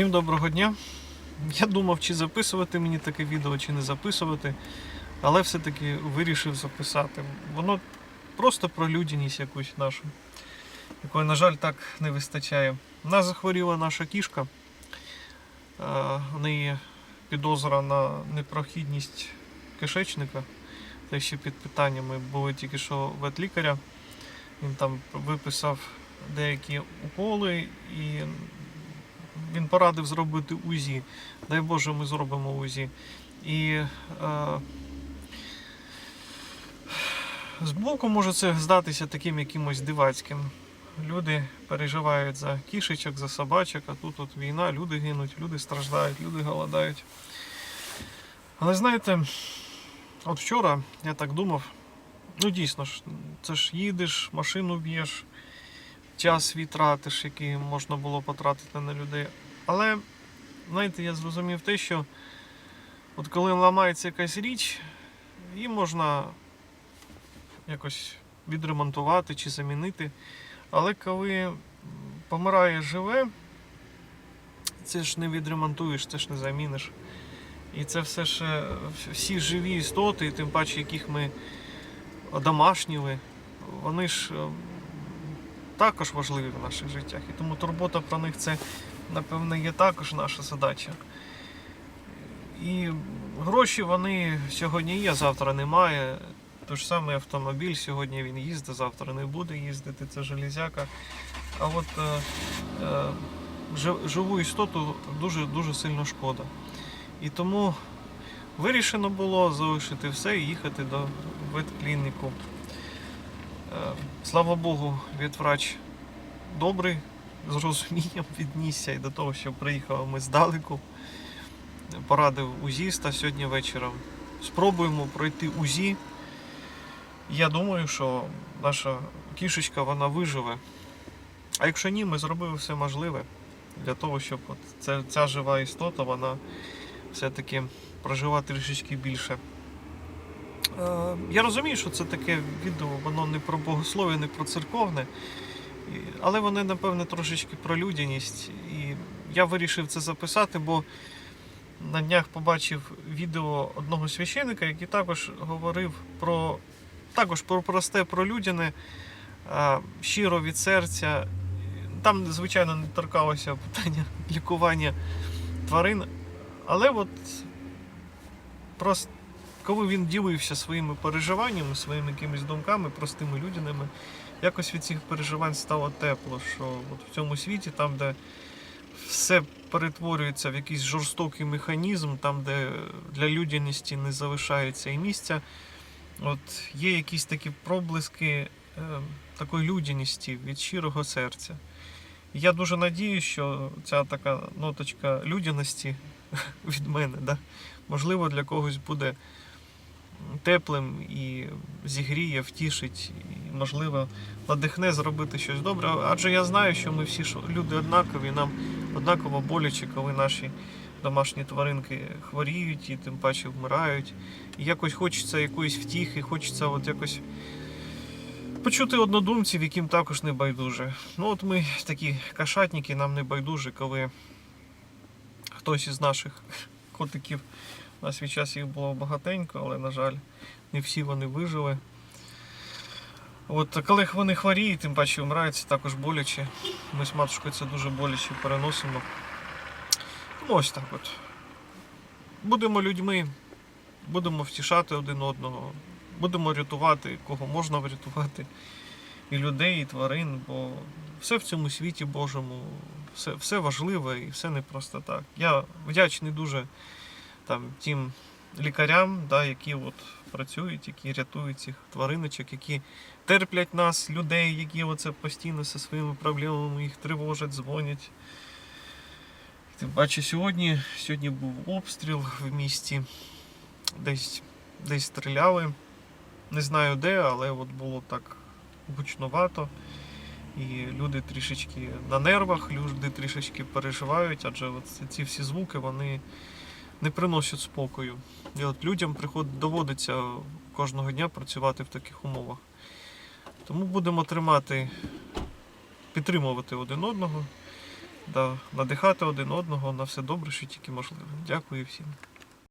Всім доброго дня. Я думав, чи записувати мені таке відео, чи не записувати, але все-таки вирішив записати. Воно просто про людяність якусь нашу, якої, на жаль, так не вистачає. У нас захворіла наша кішка. Е, В неї підозра на непрохідність кишечника. Те ще під питаннями були тільки що ветлікаря. Він там виписав деякі уколи і він порадив зробити УЗІ. Дай Боже, ми зробимо УЗІ. І е, збоку може це здатися таким якимось дивацьким. Люди переживають за кішечок, за собачок, а тут от війна, люди гинуть, люди страждають, люди голодають. Але знаєте, от вчора я так думав, ну дійсно ж, це ж їдеш, машину б'єш, час свій тратиш, який можна було потратити на людей. Але, знаєте, я зрозумів те, що от коли ламається якась річ, її можна якось відремонтувати чи замінити. Але коли помирає живе, це ж не відремонтуєш, це ж не заміниш. І це все ж е, всі живі істоти, тим паче, яких ми одомашніли, вони ж е, також важливі в наших життях. І тому турбота про них це, напевно, є також наша задача. І гроші вони сьогодні є, завтра немає. Той ж самий автомобіль, сьогодні він їздить, завтра не буде їздити, це железяка. А от е, е, живу істоту дуже дуже сильно шкода. І тому вирішено було залишити все і їхати до ветклініку. Е, Слава Богу, ветврач добрий, з розумінням віднісся і до того, що приїхали ми здалеку. Порадив УЗІста сьогодні вечором. Спробуємо пройти УЗІ. Я думаю, що наша кішечка вона виживе. А якщо ні, ми зробили все можливе для того, щоб от ця, ця жива істота вона все-таки прожила трішечки більше. Е, Я розумію, що це таке відео, воно не про богослов'я, не про церковне, але воно, напевне, трошечки про людяність. І я вирішив це записати, бо на днях побачив відео одного священика, який також говорив про також про просте, про людяне, щиро від серця. Там, звичайно, не торкалося питання лікування тварин, але от просто коли він ділився своїми переживаннями, своїми якимись думками, простими людяними, якось від цих переживань стало тепло, що от в цьому світі, там, де все перетворюється в якийсь жорстокий механізм, там, де для людяності не залишається і місця, от є якісь такі проблиски е, такої людяності від щирого серця. І Я дуже надію, що ця така ноточка людяності від мене, да, можливо, для когось буде теплим і зігріє, втішить, і, можливо, надихне зробити щось добре. Адже я знаю, що ми всі люди однакові, нам однаково боляче, коли наші домашні тваринки хворіють і тим паче вмирають. І якось хочеться якоїсь втіхи, хочеться от якось почути однодумців, яким також не байдуже. Ну от ми такі кашатники, нам не байдуже, коли хтось із наших котиків на свій час їх було багатенько, але, на жаль, не всі вони вижили. От, коли вони хворіють, тим паче вмирають, це також боляче. Ми з матушкою це дуже боляче переносимо. Ну, ось так от. Будемо людьми, будемо втішати один одного, будемо рятувати, кого можна врятувати. І людей, і тварин, бо все в цьому світі Божому, все, все важливе і все не просто так. Я вдячний дуже там, тим лікарям, да, які от працюють, які рятують цих твариночок, які терплять нас, людей, які оце постійно зі своїми проблемами їх тривожать, дзвонять. Тим паче сьогодні, сьогодні був обстріл в місті, десь, десь стріляли. Не знаю де, але от було так гучновато. І люди трішечки на нервах, люди трішечки переживають, адже от ці всі звуки вони не приносять спокою. І от людям приход, доводиться кожного дня працювати в таких умовах. Тому будемо тримати, підтримувати один одного. да, надихати один одного на все добре, що тільки можливо. Дякую всім.